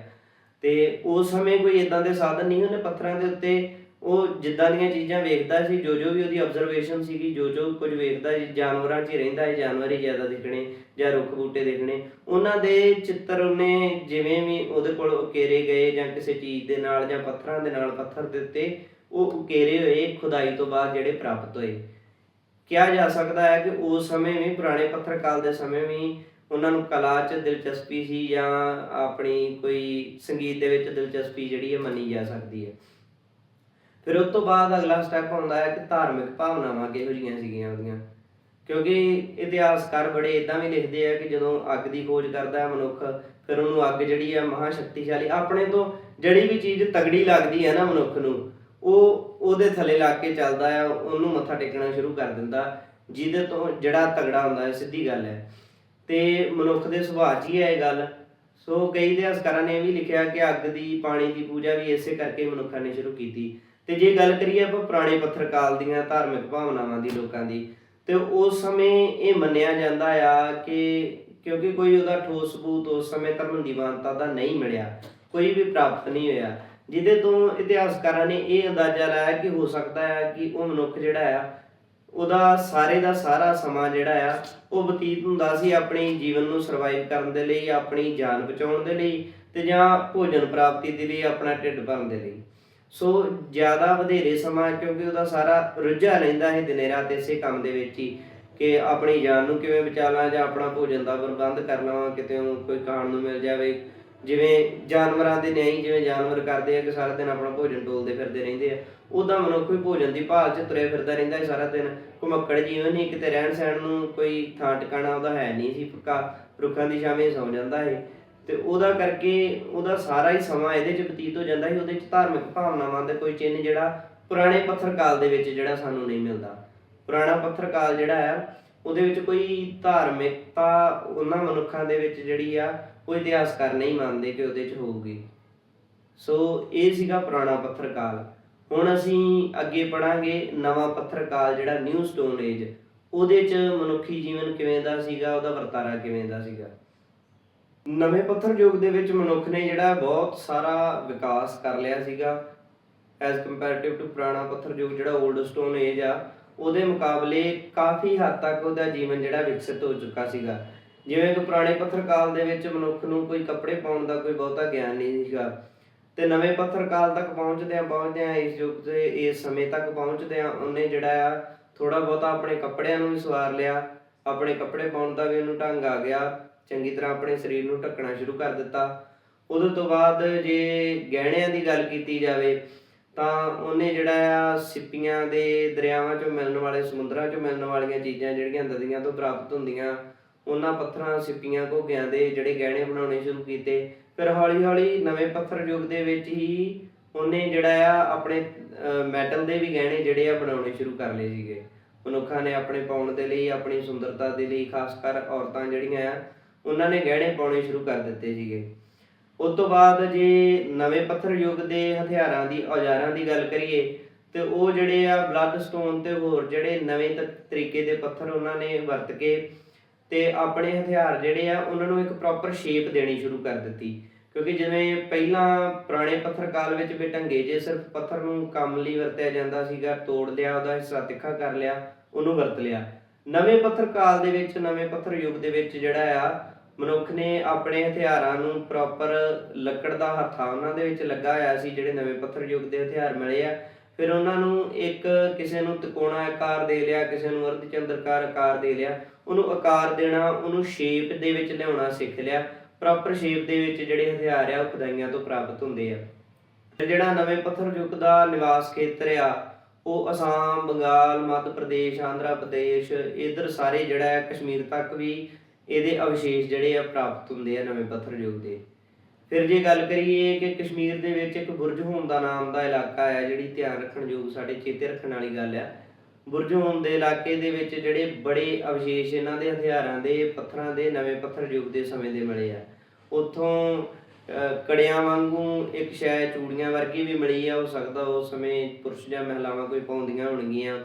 ਤੇ ਉਸ ਸਮੇਂ ਕੋਈ ਇਦਾਂ ਦੇ ਸਾਧਨ ਨਹੀਂ, ਉਹਨੇ ਪੱਥਰਾਂ ਦੇ ਉੱਤੇ ਉਹ ਜਿੱਦਾਂ ਦੀਆਂ ਚੀਜ਼ਾਂ ਵੇਖਦਾ ਸੀ, ਜੋ ਜੋ ਵੀ ਉਹਦੀ ਆਬਜ਼ਰਵੇਸ਼ਨ ਸੀਗੀ, ਜੋ ਜੋ ਕੁਝ ਵੇਖਦਾ ਜਾਨਵਰਾਂ 'ਚ ਹੀ ਰਹਿੰਦਾ ਹੈ ਜਾਨਵਰ ਹੀ ਜ਼ਿਆਦਾ ਦਿਖਣੇ ਜਾਂ ਰੁੱਖ ਬੂਟੇ ਦਿਖਣੇ। ਉਹਨਾਂ ਦੇ ਚਿੱਤਰ ਉਹਨੇ ਜਿਵੇਂ ਵੀ ਉਹਦੇ ਕੋਲ ਉਕੇਰੇ ਗਏ ਜਾਂ ਕਿਸੇ ਚੀਜ਼ ਦੇ ਨਾਲ ਜਾਂ ਪੱਥਰਾਂ ਦੇ ਨਾਲ ਪੱਥਰ ਦੇ ਉੱਤੇ ਉਹ ਉਕੇਰੇ ਹੋਏ ਖੁਦਾਈ ਤੋਂ ਬਾਅਦ ਜਿਹੜੇ ਪ੍ਰਾਪਤ ਹੋਏ। ਕਿਹਾ ਜਾ ਸਕਦਾ ਹੈ ਕਿ ਉਸ ਸਮੇਂ ਵੀ, ਪੁਰਾਣੇ ਪੱਥਰ ਕਾਲ ਦੇ ਸਮੇਂ ਵੀ ਉਹਨਾਂ ਨੂੰ ਕਲਾ 'ਚ ਦਿਲਚਸਪੀ ਸੀ ਜਾਂ ਆਪਣੀ ਕੋਈ ਸੰਗੀਤ ਦੇ ਵਿੱਚ ਦਿਲਚਸਪੀ ਜਿਹੜੀ ਹੈ ਮੰਨੀ ਜਾ ਸਕਦੀ ਹੈ। ਫਿਰ ਉਸ ਤੋਂ ਬਾਅਦ ਅਗਲਾ ਸਟੈਪ ਆਉਂਦਾ ਹੈ ਕਿ ਧਾਰਮਿਕ ਭਾਵਨਾਵਾਂ ਕਿਹੋ ਜਿਹੀਆਂ ਸੀਗੀਆਂ ਉਹਦੀਆਂ। ਕਿਉਂਕਿ ਇਤਿਹਾਸਕਾਰ ਬੜੇ ਇਦਾਂ ਵੀ ਲਿਖਦੇ ਆ ਕਿ ਜਦੋਂ ਅੱਗ ਦੀ ਖੋਜ ਕਰਦਾ ਹੈ ਮਨੁੱਖ, ਫਿਰ ਉਹਨੂੰ ਅੱਗ ਜਿਹੜੀ ਹੈ ਮਹਾ ਸ਼ਕਤੀਸ਼ਾਲੀ ਆਪਣੇ ਤੋਂ ਜਿਹੜੀ ਵੀ ਚੀਜ਼ ਤਗੜੀ ਲੱਗਦੀ ਹੈ ਨਾ ਮਨੁੱਖ ਨੂੰ, ਉਹ ਉਹਦੇ ਥੱਲੇ ਲੱਗ ਕੇ ਚੱਲਦਾ ਆ ਉਹਨੂੰ ਮੱਥਾ ਟੇਕਣਾ ਸ਼ੁਰੂ ਕਰ ਦਿੰਦਾ, ਜਿਹਦੇ ਤੋਂ ਜਿਹੜਾ ਤਗੜਾ ਹੁੰਦਾ ਹੈ, ਸਿੱਧੀ ਗੱਲ ਹੈ। ਤੇ ਮਨੁੱਖ ਦੇ ਸੁਭਾਅ 'ਚ ਹੀ ਹੈ ਇਹ ਗੱਲ। ਸੋ ਕਈ ਇਤਿਹਾਸਕਾਰਾਂ ਨੇ ਇਹ ਵੀ ਲਿਖਿਆ ਕਿ ਅੱਗ ਦੀ, ਪਾਣੀ ਦੀ ਪੂਜਾ ਵੀ ਇਸੇ ਕਰਕੇ ਮਨੁੱਖਾਂ ਨੇ ਸ਼ੁਰੂ ਕੀਤੀ। ਤੇ ਜੇ ਗੱਲ ਕਰੀਏ ਆਪਾਂ ਪੁਰਾਣੇ ਪੱਥਰ ਕਾਲ ਦੀਆਂ ਧਾਰਮਿਕ ਭਾਵਨਾਵਾਂ ਦੀ ਲੋਕਾਂ ਦੀ, ਤੇ ਉਸ ਸਮੇਂ ਇਹ ਮੰਨਿਆ ਜਾਂਦਾ ਆ ਕਿ ਕਿਉਂਕਿ ਕੋਈ ਉਹਦਾ ਠੋਸ ਸਬੂਤ ਉਸ ਸਮੇਂ ਧਰਮ ਦੀ ਮਾਨਤਾ ਦਾ ਨਹੀਂ ਮਿਲਿਆ, ਕੋਈ ਵੀ ਪ੍ਰਾਪਤ ਨਹੀਂ ਹੋਇਆ। ਜਿਹਦੇ ਤੋਂ ਇਤਿਹਾਸਕਾਰਾਂ ਨੇ ਇਹ ਅੰਦਾਜ਼ਾ ਲਾਇਆ ਕਿ ਹੋ ਸਕਦਾ ਹੈ ਕਿ ਉਹ ਮਨੁੱਖ ਜਿਹੜਾ ਆ, ਉਹਦਾ ਸਾਰੇ ਦਾ ਸਾਰਾ ਸਮਾਂ ਜਿਹੜਾ ਆ, ਉਹ ਬਤੀਤ ਹੁੰਦਾ ਸੀ ਆਪਣੇ ਜੀਵਨ ਨੂੰ ਸਰਵਾਈਵ ਕਰਨ ਦੇ ਲਈ, ਆਪਣੀ ਜਾਨ ਬਚਾਉਣ ਦੇ ਲਈ, ਤੇ ਜਾਂ ਭੋਜਨ ਪ੍ਰਾਪਤੀ ਦੇ ਲਈ, ਆਪਣਾ ਢਿੱਡ ਭਰਨ ਦੇ ਲਈ। ਸੋ ਜ਼ਿਆਦਾ ਵਧੇਰੇ ਸਮਾਂ ਕਿਉਂਕਿ ਉਹਦਾ ਸਾਰਾ ਰੁੱਝਾ ਰਹਿੰਦਾ ਹੈ ਦਿਨੇ ਰਾਤ ਇਸੇ ਕੰਮ ਦੇ ਵਿੱਚ ਹੀ ਕਿ ਆਪਣੀ ਜਾਨ ਨੂੰ ਕਿਵੇਂ ਬਚਾ ਜਾਂ ਆਪਣਾ ਭੋਜਨ ਦਾ ਪ੍ਰਬੰਧ ਕਰ ਲਵਾਂ, ਕਿਤੇ ਕੋਈ ਖਾਣ ਨੂੰ ਮਿਲ ਜਾਵੇ। ਜਿਵੇਂ ਜਾਨਵਰਾਂ ਦੇ ਨਹੀਂ ਜਿਵੇਂ ਜਾਨਵਰ ਕਰਦੇ ਆ ਕਿ ਸਾਰਾ ਦਿਨ ਆਪਣਾ ਭੋਜਨ ਟੋਲਦੇ ਫਿਰਦੇ ਰਹਿੰਦੇ ਆ ਉਦਾਂ ਮਨੁੱਖ ਵੀ ਭੋਜਨ ਦੀ ਭਾਲ 'ਚ ਤੁਰਿਆ ਫਿਰਦਾ ਰਹਿੰਦਾ ਹੈ ਸਾਰਾ ਦਿਨ। ਘੁਮੱਕੜ ਜੀਵਨ ਹੀ ਕਿਤੇ ਰਹਿਣ ਸਹਿਣ ਨੂੰ ਕੋਈ ਥਾਂ ਟਿਕਾਣਾ ਉਹਦਾ ਹੈ ਨਹੀਂ ਸੀ ਪੱਕਾ, ਰੁੱਖਾਂ ਦੀ ਛਾਵੇਂ ਸੌ ਜਾਂਦਾ ਹੈ। ਤੇ ਉਹਦਾ ਕਰਕੇ ਉਹਦਾ ਸਾਰਾ ਹੀ ਸਮਾਂ ਇਹਦੇ 'ਚ ਬਤੀਤ ਹੋ ਜਾਂਦਾ ਸੀ, ਉਹਦੇ 'ਚ ਧਾਰਮਿਕ ਭਾਵਨਾਵਾਂ ਦਾ ਕੋਈ ਚਿੰਨ੍ਹ ਜਿਹੜਾ ਪੁਰਾਣੇ ਪੱਥਰ ਕਾਲ ਦੇ ਵਿੱਚ ਜਿਹੜਾ ਸਾਨੂੰ ਨਹੀਂ ਮਿਲਦਾ। ਪੁਰਾਣਾ ਪੱਥਰ ਕਾਲ ਜਿਹੜਾ ਆ, ਉਹਦੇ ਵਿੱਚ ਕੋਈ ਧਾਰਮਿਕਤਾ ਉਹਨਾਂ ਮਨੁੱਖਾਂ ਦੇ ਵਿੱਚ ਜਿਹੜੀ ਆ, ਉਹ ਇਤਿਹਾਸਕਾਰ ਨਹੀਂ ਮੰਨਦੇ ਕਿ ਉਹਦੇ 'ਚ ਹੋਊਗੀ। ਸੋ ਇਹ ਸੀਗਾ ਪੁਰਾਣਾ ਪੱਥਰ ਕਾਲ ਹੁਣ ਅਸੀਂ ਅੱਗੇ ਪੜਾਂਗੇ ਨਵਾਂ ਪੱਥਰ ਕਾਲ ਜਿਹੜਾ ਨਿਊ ਸਟੋਨ ਏਜ। ਉਹਦੇ 'ਚ ਮਨੁੱਖੀ ਜੀਵਨ ਕਿਵੇਂ ਦਾ ਸੀਗਾ, ਉਹਦਾ ਵਰਤਾਰਾ ਕਿਵੇਂ ਦਾ ਸੀਗਾ? ਨਵੇਂ ਪੱਥਰ ਯੁੱਗ ਦੇ ਵਿੱਚ ਮਨੁੱਖ ਨੇ ਜਿਹੜਾ ਬਹੁਤ ਸਾਰਾ ਵਿਕਾਸ ਕਰ ਲਿਆ ਸੀਗਾ। ਐਜ਼ ਕੰਪੈਰੀਟਿਵ ਟੂ ਪੁਰਾਣਾ ਪੱਥਰ ਯੁੱਗ, ਜਿਹੜਾ 올ਡ ਸਟੋਨ ਏਜ ਆ, ਉਹਦੇ ਮੁਕਾਬਲੇ ਕਾਫੀ ਹੱਦ ਤੱਕ ਉਹਦਾ ਜੀਵਨ ਜਿਹੜਾ ਵਿਕਸਿਤ ਹੋ ਚੁੱਕਾ ਸੀਗਾ। ਜਿਵੇਂ ਕਿ ਪੁਰਾਣੇ ਪੱਥਰ ਕਾਲ ਦੇ ਵਿੱਚ ਮਨੁੱਖ ਨੂੰ ਕੋਈ ਕੱਪੜੇ ਪਾਉਣ ਦਾ ਕੋਈ ਬਹੁਤਾ ਗਿਆਨ ਨਹੀਂ ਸੀਗਾ। ਤੇ ਨਵੇਂ ਪੱਥਰ ਕਾਲ ਤੱਕ ਪਹੁੰਚਦੇ ਆ ਪਹੁੰਚਦੇ ਆ ਇਸ ਯੁੱਗ 'ਤੇ ਇਸ ਸਮੇਂ ਤੱਕ ਪਹੁੰਚਦੇ ਆ ਉਹਨੇ ਜਿਹੜਾ ਆ ਥੋੜਾ ਬਹੁਤਾ ਆਪਣੇ ਕੱਪੜਿਆਂ ਨੂੰ ਵੀ ਸਵਾਰ ਲਿਆ। ਆਪਣੇ ਕੱਪੜੇ ਪਾਉਣ ਦਾ ਵੀ ਉਹਨੂੰ ਢੰਗ ਆ ਗਿਆ। ਚੰਗੀ ਤਰ੍ਹਾਂ ਆਪਣੇ ਸਰੀਰ ਨੂੰ ਢੱਕਣਾ ਸ਼ੁਰੂ ਕਰ ਦਿੱਤਾ। ਉਦੋਂ ਤੋਂ ਬਾਅਦ ਜੇ ਗਹਿਣਿਆਂ ਦੀ ਗੱਲ ਕੀਤੀ ਜਾਵੇ, ਤਾਂ ਉਹਨੇ ਜਿਹੜਾ ਆ ਸਿੱਪੀਆਂ ਦੇ ਦਰਿਆਵਾਂ ਚੋਂ ਮਿਲਣ ਵਾਲੇ, ਸਮੁੰਦਰਾਂ ਚੋਂ ਮਿਲਣ ਵਾਲੀਆਂ ਚੀਜ਼ਾਂ ਜਿਹੜੀਆਂ ਨਦੀਆਂ ਤੋਂ ਪ੍ਰਾਪਤ ਹੁੰਦੀਆਂ, ਉਹਨਾਂ ਪੱਥਰਾਂ ਸਿੱਪੀਆਂ ਘੋਗਿਆਂ ਦੇ ਜਿਹੜੇ ਗਹਿਣੇ ਬਣਾਉਣੇ ਸ਼ੁਰੂ ਕੀਤੇ। ਫਿਰ ਹੌਲੀ ਹੌਲੀ ਨਵੇਂ ਪੱਥਰ ਯੁੱਗ ਦੇ ਵਿੱਚ ਹੀ ਉਹਨੇ ਜਿਹੜਾ ਆ ਆਪਣੇ ਮੈਟਲ ਦੇ ਵੀ ਗਹਿਣੇ ਜਿਹੜੇ ਆ ਬਣਾਉਣੇ ਸ਼ੁਰੂ ਕਰ ਲਏ ਸੀਗੇ। ਮਨੁੱਖਾਂ ਨੇ ਆਪਣੇ ਪਾਉਣ ਦੇ ਲਈ, ਆਪਣੀ ਸੁੰਦਰਤਾ ਦੇ ਲਈ ਖਾਸ ਕਰ ਔਰਤਾਂ ਜਿਹੜੀਆਂ ਆ ਉਹਨਾਂ ਨੇ ਗਹਿਣੇ ਪਾਉਣੇ ਸ਼ੁਰੂ ਕਰ ਦਿੱਤੇ ਸੀਗੇ। ਉਸ ਤੋਂ ਬਾਅਦ ਜੇ ਨਵੇਂ ਪੱਥਰ ਯੁੱਗ ਦੇ ਹਥਿਆਰਾਂ ਦੀ, ਔਜ਼ਾਰਾਂ ਦੀ ਗੱਲ ਕਰੀਏ, ਤੇ ਉਹ ਜਿਹੜੇ ਆ ਬਲੱਡ ਸਟੋਨ ਤੇ ਹੋਰ ਜਿਹੜੇ ਨਵੇਂ ਤਰੀਕੇ ਦੇ ਪੱਥਰ ਉਹਨਾਂ ਨੇ ਵਰਤ ਕੇ ਤੇ ਆਪਣੇ ਹਥਿਆਰ ਜਿਹੜੇ ਆ ਉਹਨਾਂ ਨੂੰ ਇੱਕ ਪ੍ਰੋਪਰ ਸ਼ੇਪ ਦੇਣੀ ਸ਼ੁਰੂ ਕਰ ਦਿੱਤੀ। ਕਿਉਂਕਿ ਜਿਵੇਂ ਪਹਿਲਾਂ ਪੁਰਾਣੇ ਪੱਥਰ ਕਾਲ ਵਿੱਚ ਵੀ ਢੰਗੇ ਜੇ ਸਿਰਫ ਪੱਥਰ ਨੂੰ ਕੰਮ ਲਈ ਵਰਤਿਆ ਜਾਂਦਾ ਸੀਗਾ, ਤੋੜ ਲਿਆ, ਉਹਦਾ ਹਿੱਸਾ ਤਿੱਖਾ ਕਰ ਲਿਆ, ਉਹਨੂੰ ਵਰਤ ਲਿਆ। ਨਵੇਂ ਪੱਥਰ ਕਾਲ ਦੇ ਵਿੱਚ, ਨਵੇਂ ਪੱਥਰ ਯੁੱਗ ਦੇ ਵਿੱਚ ਜਿਹੜਾ ਆ ਮਨੁੱਖ ਨੇ ਆਪਣੇ ਹਥਿਆਰਾਂ ਨੂੰ ਪ੍ਰੋਪਰ ਲੱਕੜ ਦਾ ਹੱਥਾ ਉਹਨਾਂ ਦੇ ਵਿੱਚ ਲੱਗਾ ਹੋਇਆ ਸੀ, ਜਿਹੜੇ ਨਵੇਂ ਪੱਥਰ ਯੁੱਗ ਦੇ ਹਥਿਆਰ ਮਿਲੇ ਆ। ਫਿਰ ਉਹਨਾਂ ਨੂੰ ਇੱਕ ਕਿਸੇ ਨੂੰ ਤਿਕੋਣਾ ਆਕਾਰ ਦੇ ਲਿਆ, ਕਿਸੇ ਨੂੰ ਅਰਧ ਚੰਦਰਕਾਰ ਆਕਾਰ ਦੇ ਲਿਆ, ਉਹਨੂੰ ਆਕਾਰ ਦੇਣਾ, ਉਹਨੂੰ ਸ਼ੇਪ ਦੇ ਵਿੱਚ ਲਿਆਉਣਾ ਸਿੱਖ ਲਿਆ। ਪ੍ਰੋਪਰ ਸ਼ੇਪ ਦੇ ਵਿੱਚ ਜਿਹੜੇ ਹਥਿਆਰ ਆ, ਉਹ ਖੁਦਾਈਆਂ ਤੋਂ ਪ੍ਰਾਪਤ ਹੁੰਦੇ ਆ। ਤੇ ਜਿਹੜਾ ਨਵੇਂ ਪੱਥਰ ਯੁੱਗ ਦਾ ਨਿਵਾਸ ਖੇਤਰ ਆ, ਉਹ ਅਸਾਮ, ਬੰਗਾਲ, ਮੱਧ ਪ੍ਰਦੇਸ਼, ਆਂਧਰਾ ਪ੍ਰਦੇਸ਼, ਇਧਰ ਸਾਰੇ ਜਿਹੜਾ ਹੈ, ਕਸ਼ਮੀਰ ਤੱਕ ਵੀ ਇਹਦੇ ਅਵਸ਼ੇਸ਼ ਜਿਹੜੇ ਆ ਪ੍ਰਾਪਤ ਹੁੰਦੇ ਆ ਨਵੇਂ ਪੱਥਰ ਯੁੱਗ ਦੇ। ਫਿਰ ਜੇ ਗੱਲ ਕਰੀਏ ਕਿ ਕਸ਼ਮੀਰ ਦੇ ਵਿੱਚ ਇੱਕ ਬੁਰਜ ਹੋਮ ਦਾ ਨਾਮ ਦਾ ਇਲਾਕਾ ਹੈ ਜਿਹੜੀ ਧਿਆਨ ਰੱਖਣ ਯੋਗ ਸਾਡੇ ਚੇਤੇ ਰੱਖਣ ਵਾਲੀ ਗੱਲ ਆ। ਬੁਰਜ ਹੋਮ ਦੇ ਇਲਾਕੇ ਦੇ ਵਿੱਚ ਜਿਹੜੇ ਬੜੇ ਅਵਸ਼ੇਸ਼ ਇਹਨਾਂ ਦੇ ਹਥਿਆਰਾਂ ਦੇ, ਪੱਥਰਾਂ ਦੇ ਨਵੇਂ ਪੱਥਰ ਯੁੱਗ ਦੇ ਸਮੇਂ ਦੇ ਮਿਲੇ ਆ। ਉੱਥੋਂ ਕੜਿਆਂ ਵਾਂਗੂ ਇੱਕ ਸ਼ਾਇਦ ਚੂੜੀਆਂ ਵਰਗੀ ਵੀ ਮਿਲੀ ਆ, ਹੋ ਸਕਦਾ ਉਸ ਸਮੇਂ ਪੁਰਸ਼ ਜਾਂ ਮਹਿਲਾਵਾਂ ਕੋਈ ਪਾਉਂਦੀਆਂ ਹੋਣਗੀਆਂ।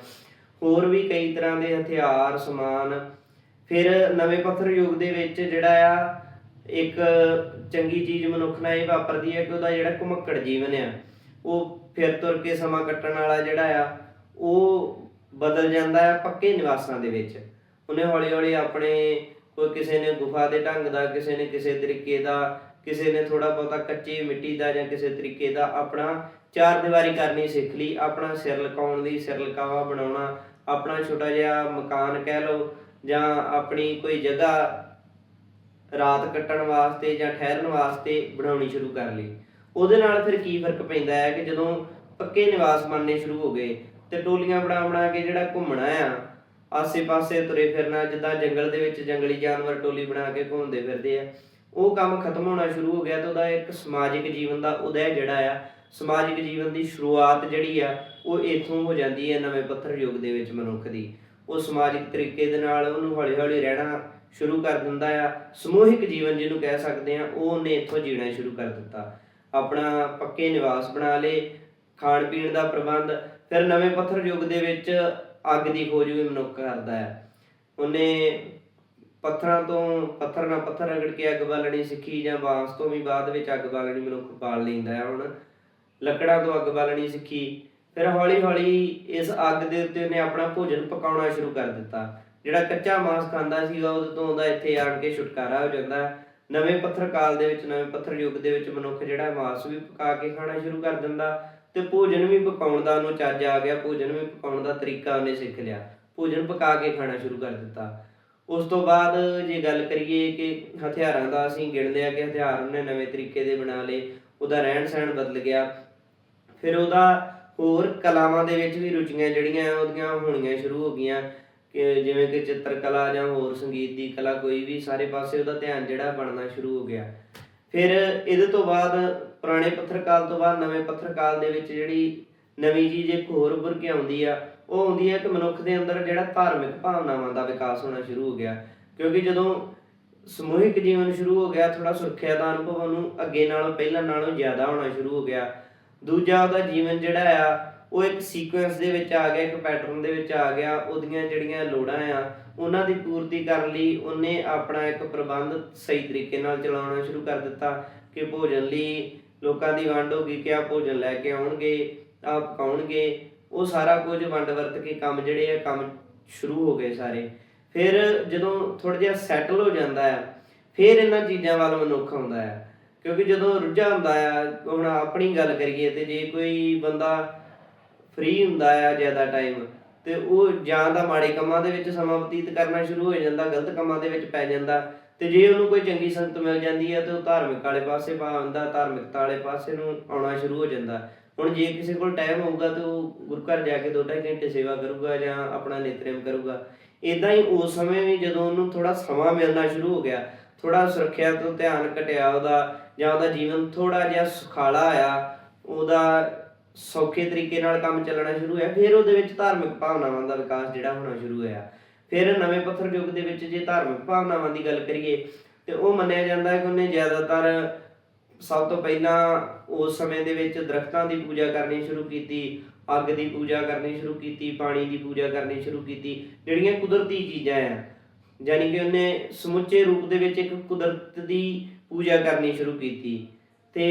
ਹੋਰ ਵੀ ਕਈ ਤਰ੍ਹਾਂ ਦੇ ਹਥਿਆਰ, ਸਮਾਨ ਫਿਰ ਨਵੇਂ ਪੱਥਰ ਯੁੱਗ ਦੇ ਵਿੱਚ ਜਿਹੜਾ ਆ, ਇੱਕ ਚੰਗੀ ਚੀਜ਼ ਮਨੁੱਖ ਨਾਲ ਇਹ ਵਾਪਰਦੀ ਹੈ ਕਿ ਉਹਦਾ ਜਿਹੜਾ ਘੁਮੱਕੜ ਜੀਵਨ ਆ, ਉਹ ਫਿਰ ਤੁਰ ਕੇ ਸਮਾਂ ਕੱਟਣ ਵਾਲਾ ਜਿਹੜਾ ਆ, ਉਹ ਬਦਲ ਜਾਂਦਾ ਹੈ ਪੱਕੇ ਨਿਵਾਸਾਂ ਦੇ ਵਿੱਚ। ਉਹਨੇ ਹੌਲੀ ਹੌਲੀ ਆਪਣੇ ਕੋਈ ਕਿਸੇ ਨੇ ਗੁਫਾ ਦੇ ਢੰਗ ਦਾ, ਕਿਸੇ ਨੇ ਕਿਸੇ ਤਰੀਕੇ ਦਾ, ਕਿਸੇ ਨੇ ਥੋੜਾ ਬਹੁਤਾ ਕੱਚੀ ਮਿੱਟੀ ਦਾ ਜਾਂ ਕਿਸੇ ਤਰੀਕੇ ਦਾ ਆਪਣਾ ਚਾਰ ਦੀਵਾਰੀ ਕਰਨੀ ਸਿੱਖ ਲਈ, ਆਪਣਾ ਸਿਰ ਲਕਾਉਣ ਲਈ ਸਿਰ ਲਕਾਵਾ ਬਣਾਉਣਾ, ਆਪਣਾ ਛੋਟਾ ਜਿਹਾ ਮਕਾਨ ਕਹਿ ਲਓ ਜਾਂ ਆਪਣੀ ਕੋਈ ਜਗ੍ਹਾ ਰਾਤ ਕੱਟਣ ਵਾਸਤੇ ਜਾਂ ਠਹਿਰਨ ਵਾਸਤੇ ਬਣਾਉਣੀ ਸ਼ੁਰੂ ਕਰ ਲਈ। ਉਹਦੇ ਨਾਲ ਫਿਰ ਕੀ ਫ਼ਰਕ ਪੈਂਦਾ ਹੈ ਕਿ ਜਦੋਂ ਪੱਕੇ ਨਿਵਾਸ ਬਣਨੇ ਸ਼ੁਰੂ ਹੋ ਗਏ ਤੇ ਟੋਲੀਆਂ ਬਣਾ ਬਣਾ ਕੇ ਜਿਹੜਾ ਘੁੰਮਣਾ ਆ, ਆਸੇ-ਪਾਸੇ ਤੁਰੇ ਫਿਰਨਾ, ਜਿੱਦਾਂ ਜੰਗਲ ਦੇ ਵਿੱਚ ਜੰਗਲੀ ਜਾਨਵਰ ਟੋਲੀ ਬਣਾ ਕੇ ਘੁੰਮਦੇ ਫਿਰਦੇ ਆ, ਉਹ ਕੰਮ ਖਤਮ ਹੋਣਾ ਸ਼ੁਰੂ ਹੋ ਗਿਆ ਤੇ ਉਹਦਾ ਇੱਕ ਸਮਾਜਿਕ ਜੀਵਨ ਦਾ ਉਦੈ ਜਿਹੜਾ ਆ, ਸਮਾਜਿਕ ਜੀਵਨ ਦੀ ਸ਼ੁਰੂਆਤ ਜਿਹੜੀ ਆ, ਉਹ ਇੱਥੋਂ ਹੋ ਜਾਂਦੀ ਹੈ ਨਵੇਂ ਪੱਥਰ ਯੁੱਗ ਦੇ ਵਿੱਚ ਮਨੁੱਖ ਦੀ। ਉਹ ਸਮਾਜਿਕ ਤਰੀਕੇ ਦੇ ਨਾਲ ਉਹਨੂੰ ਹੌਲੀ-ਹੌਲੀ ਰਹਿਣਾ ਸ਼ੁਰੂ ਕਰ ਦਿੰਦਾ ਆ। ਸਮੂਹਿਕ ਜੀਵਨ ਜਿਹਨੂੰ ਕਹਿ ਸਕਦੇ ਆ, ਉਹ ਉਹਨੇ ਇੱਥੋਂ ਜੀਣਾ ਸ਼ੁਰੂ ਕਰ ਦਿੱਤਾ। ਆਪਣਾ ਪੱਕੇ ਨਿਵਾਸ ਬਣਾ ਲਏ ਖਾਣ ਪੀਣ ਦਾ ਪ੍ਰਬੰਧ, ਫਿਰ ਨਵੇਂ ਪੱਥਰ ਯੁੱਗ ਦੇ ਵਿੱਚ ਅੱਗ ਦੀ ਖੋਜ ਵੀ ਮਨੁੱਖ ਕਰਦਾ ਹੈ। ਉਹਨੇ ਪੱਥਰਾਂ ਤੋਂ ਪੱਥਰ ਨਾਲ ਪੱਥਰ ਰਗੜ ਕੇ ਅੱਗ ਬਾਲਣੀ ਸਿੱਖੀ ਜਾਂ ਬਾਂਸ ਤੋਂ ਵੀ ਬਾਅਦ ਵਿੱਚ ਅੱਗ ਬਾਲਣੀ ਮਨੁੱਖ ਬਾਲ ਲੈਂਦਾ ਹੈ ਹੁਣ। ਲੱਕੜਾਂ ਤੋਂ ਅੱਗ ਬਾਲਣੀ ਸਿੱਖੀ। ਫਿਰ ਹੌਲੀ ਹੌਲੀ ਇਸ ਅੱਗ ਦੇ ਉੱਤੇ ਉਹਨੇ ਆਪਣਾ ਭੋਜਨ ਪਕਾਉਣਾ ਸ਼ੁਰੂ ਕਰ ਦਿੱਤਾ। ਜਿਹੜਾ ਕੱਚਾ ਮਾਂਸ ਖਾਂਦਾ ਸੀਗਾ, ਉਹਦੇ ਤੋਂ ਉਹਦਾ ਇੱਥੇ ਆਣ ਕੇ ਛੁਟਕਾਰਾ ਹੋ ਜਾਂਦਾ। ਨਵੇਂ ਪੱਥਰ ਕਾਲ ਦੇ ਵਿੱਚ, ਨਵੇਂ ਪੱਥਰ ਯੁੱਗ ਦੇ ਵਿੱਚ ਮਨੁੱਖ ਜਿਹੜਾ ਮਾਂਸ ਵੀ ਪਕਾ ਕੇ ਖਾਣਾ ਸ਼ੁਰੂ ਕਰ ਦਿੰਦਾ ਤੇ ਭੋਜਨ ਵੀ ਪਕਾਉਣ ਦਾ ਉਹਨੂੰ ਚੱਜ ਆ ਗਿਆ, ਭੋਜਨ ਵੀ ਪਕਾਉਣ ਦਾ ਤਰੀਕਾ ਉਹਨੇ ਸਿੱਖ ਲਿਆ। ਭੋਜਨ ਪਕਾ ਕੇ ਖਾਣਾ ਸ਼ੁਰੂ ਕਰ ਦਿੱਤਾ। ਉਸ ਤੋਂ ਬਾਅਦ ਜੇ ਗੱਲ ਕਰੀਏ ਕਿ ਹਥਿਆਰਾਂ ਦਾ ਅਸੀਂ ਗਿਣਦੇ ਆ ਕਿ ਹਥਿਆਰ ਉਹਨੇ ਨਵੇਂ ਤਰੀਕੇ ਦੇ ਬਣਾ ਲਏ, ਉਹਦਾ ਰਹਿਣ ਸਹਿਣ ਬਦਲ ਗਿਆ। ਫਿਰ ਉਹਦਾ ਹੋਰ ਕਲਾਵਾਂ ਦੇ ਵਿੱਚ ਵੀ ਰੁਚੀਆਂ ਜਿਹੜੀਆਂ ਉਹਦੀਆਂ ਹੋਣੀਆਂ ਸ਼ੁਰੂ ਹੋ ਗਈਆਂ, ਕਿ ਜਿਵੇਂ ਕਿ ਚਿੱਤਰਕਲਾ ਜਾਂ ਹੋਰ ਸੰਗੀਤ ਦੀ ਕਲਾ ਕੋਈ ਵੀ ਸਾਰੇ ਪਾਸੇ ਉਹਦਾ ਧਿਆਨ ਜਿਹੜਾ ਬਣਨਾ ਸ਼ੁਰੂ ਹੋ ਗਿਆ। ਫਿਰ ਇਹਦੇ ਤੋਂ ਬਾਅਦ ਪੁਰਾਣੇ ਪੱਥਰ ਤੋਂ ਬਾਅਦ ਨਵੇਂ ਪੱਥਰ ਦੇ ਵਿੱਚ ਜਿਹੜੀ ਨਵੀਂ ਚੀਜ਼ ਇੱਕ ਹੋਰ ਉੱਭਰ ਕੇ ਆਉਂਦੀ ਆ, ਉਹ ਆਉਂਦੀ ਹੈ ਕਿ ਮਨੁੱਖ ਦੇ ਅੰਦਰ ਜਿਹੜਾ ਧਾਰਮਿਕ ਭਾਵਨਾਵਾਂ ਦਾ ਵਿਕਾਸ ਹੋਣਾ ਸ਼ੁਰੂ ਹੋ ਗਿਆ। ਕਿਉਂਕਿ ਜਦੋਂ ਸਮੂਹਿਕ ਜੀਵਨ ਸ਼ੁਰੂ ਹੋ ਗਿਆ ਥੋੜਾ ਸੁਰੱਖਿਆ ਦਾ ਅਨੁਭਵ ਉਹਨੂੰ ਅੱਗੇ ਨਾਲੋਂ, ਪਹਿਲਾਂ ਨਾਲੋਂ ਜ਼ਿਆਦਾ ਹੋਣਾ ਸ਼ੁਰੂ ਹੋ ਗਿਆ। ਦੂਜਾ ਉਹਦਾ ਜੀਵਨ ਜਿਹੜਾ ਆ, ਉਹ ਇੱਕ ਸੀਕੁਐਂਸ ਦੇ ਵਿੱਚ ਆ ਗਿਆ, ਇੱਕ ਪੈਟਰਨ ਦੇ ਵਿੱਚ ਆ ਗਿਆ, ਉਹਦੀਆਂ ਜਿਹੜੀਆਂ ਲੋੜਾਂ ਆ, ਉਹਨਾਂ ਦੀ ਪੂਰਤੀ ਕਰਨ ਲਈ ਉਹਨੇ ਆਪਣਾ ਇੱਕ ਪ੍ਰਬੰਧ ਸਹੀ ਤਰੀਕੇ ਨਾਲ ਚਲਾਉਣਾ ਸ਼ੁਰੂ ਕਰ ਦਿੱਤਾ ਕਿ ਭੋਜਨ ਲਈ ਲੋਕਾਂ ਦੀ ਵੰਡ ਹੋ ਗਈ ਕਿ ਆ ਭੋਜਨ ਲੈ ਕੇ ਆਉਣਗੇ ਆ ਪਕਾਉਣਗੇ, ਉਹ ਸਾਰਾ ਕੁਝ ਵੰਡ ਵਰਤ ਕੇ ਕੰਮ ਜਿਹੜੇ ਆ, ਕੰਮ ਸ਼ੁਰੂ ਹੋ ਗਏ ਸਾਰੇ। ਫਿਰ ਜਦੋਂ ਥੋੜਾ ਜਿਹਾ ਸੈਟਲ ਹੋ ਜਾਂਦਾ ਆ, ਫਿਰ ਇਹਨਾਂ ਚੀਜ਼ਾਂ ਵੱਲ ਮਨੁੱਖ ਆਉਂਦਾ ਹੈ ਕਿਉਂਕਿ ਜਦੋਂ ਰੁੱਝਾ ਹੁੰਦਾ ਆ, ਹੁਣ ਆਪਣੀ ਗੱਲ ਕਰੀਏ ਤੇ ਜੇ ਕੋਈ ਬੰਦਾ ਫ੍ਰੀ ਹੁੰਦਾ ਆ ਜ਼ਿਆਦਾ ਟਾਈਮ ਤੇ ਉਹ ਜਾਂ ਤਾਂ ਮਾੜੇ ਕੰਮਾਂ ਦੇ ਵਿੱਚ ਸਮਾਂ ਬਤੀਤ ਕਰਨਾ ਸ਼ੁਰੂ ਹੋ ਜਾਂਦਾ, ਗਲਤ ਕੰਮਾਂ ਦੇ ਵਿੱਚ ਪੈ ਜਾਂਦਾ, ਤੇ ਜੇ ਉਹਨੂੰ ਕੋਈ ਚੰਗੀ ਸੰਗਤ ਮਿਲ ਜਾਂਦੀ ਹੈ ਤੇ ਉਹ ਧਾਰਮਿਕ ਵਾਲੇ ਪਾਸੇ ਪਾ ਧਾਰਮਿਕਤਾ ਵਾਲੇ ਪਾਸੇ ਨੂੰ ਆਉਣਾ ਸ਼ੁਰੂ ਹੋ ਜਾਂਦਾ। ਹੁਣ ਜੇ ਕਿਸੇ ਕੋਲ ਟਾਈਮ ਹੋਊਗਾ ਤੇ ਉਹ ਗੁਰੂ ਘਰ ਜਾ ਕੇ ਦੋ ਢਾਈ ਘੰਟੇ ਸੇਵਾ ਕਰੂਗਾ ਜਾਂ ਆਪਣਾ ਨਿਤਨੇਮ ਕਰੂਗਾ। ਇਦਾਂ ਹੀ ਉਸ ਸਮੇਂ ਵੀ ਜਦੋਂ ਉਹਨੂੰ ਥੋੜਾ ਸਮਾਂ ਮਿਲਣਾ ਸ਼ੁਰੂ ਹੋ ਗਿਆ ਥੋੜਾ ਸੁਰੱਖਿਆ ਤੋਂ ਧਿਆਨ ਘਟਿਆ ਉਹਦਾ ਜਾਂ ਉਹਦਾ ਜੀਵਨ ਥੋੜਾ ਜਿਹਾ ਸੁਖਾਲਾ ਆਇਆ ਉਹਦਾ ਸੌਖੇ ਤਰੀਕੇ ਨਾਲ ਕੰਮ ਚੱਲਣਾ ਸ਼ੁਰੂ ਹੋਇਆ, ਫਿਰ ਉਹਦੇ ਵਿੱਚ ਧਾਰਮਿਕ ਭਾਵਨਾਵਾਂ ਦਾ ਵਿਕਾਸ ਜਿਹੜਾ ਹੋਣਾ ਸ਼ੁਰੂ ਹੋਇਆ। ਫਿਰ ਨਵੇਂ ਪੱਥਰ ਯੁੱਗ ਦੇ ਵਿੱਚ ਜੇ ਧਾਰਮਿਕ ਭਾਵਨਾਵਾਂ ਦੀ ਗੱਲ ਕਰੀਏ, ਤੇ ਉਹ ਮੰਨਿਆ ਜਾਂਦਾ ਹੈ ਕਿ ਉਹਨੇ ਜ਼ਿਆਦਾਤਰ ਸਭ ਤੋਂ ਪਹਿਲਾਂ ਉਸ ਸਮੇਂ ਦੇ ਵਿੱਚ ਦਰਖਤਾਂ ਦੀ ਪੂਜਾ ਕਰਨੀ ਸ਼ੁਰੂ ਕੀਤੀ, ਅੱਗ ਦੀ ਪੂਜਾ ਕਰਨੀ ਸ਼ੁਰੂ ਕੀਤੀ, ਪਾਣੀ ਦੀ ਪੂਜਾ ਕਰਨੀ ਸ਼ੁਰੂ ਕੀਤੀ, ਜਿਹੜੀਆਂ ਕੁਦਰਤੀ ਚੀਜ਼ਾਂ ਆ। ਯਾਨੀ ਕਿ ਉਹਨੇ ਸਮੁੱਚੇ ਰੂਪ ਦੇ ਵਿੱਚ ਇੱਕ ਕੁਦਰਤ ਦੀ ਪੂਜਾ ਕਰਨੀ ਸ਼ੁਰੂ ਕੀਤੀ। ਤੇ